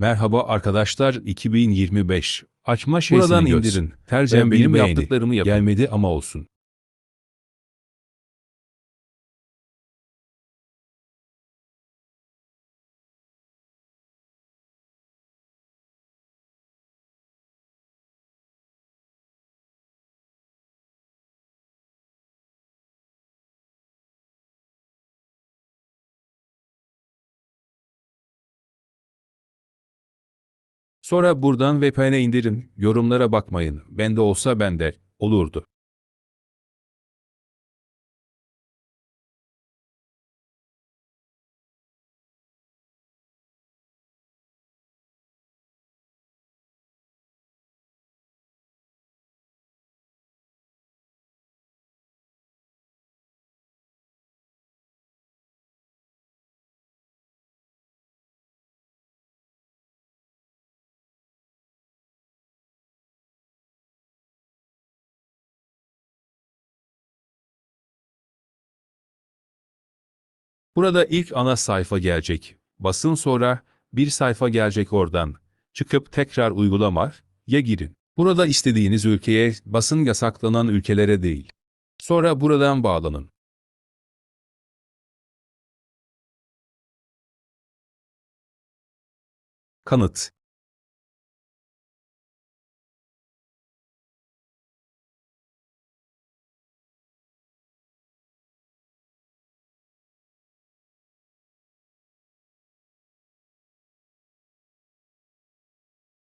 Merhaba arkadaşlar 2025. Açma şeysini Buradan göz. indirin. Tercih Ben benim yaptıklarımı yapın. Gelmedi ama olsun. Sonra buradan VPN'e indirin. Yorumlara bakmayın. Bende olsa bende olurdu. Burada ilk ana sayfa gelecek. Basın sonra bir sayfa gelecek oradan. Çıkıp tekrar uygulama ya girin. Burada istediğiniz ülkeye, basın yasaklanan ülkelere değil. Sonra buradan bağlanın. Kanıt.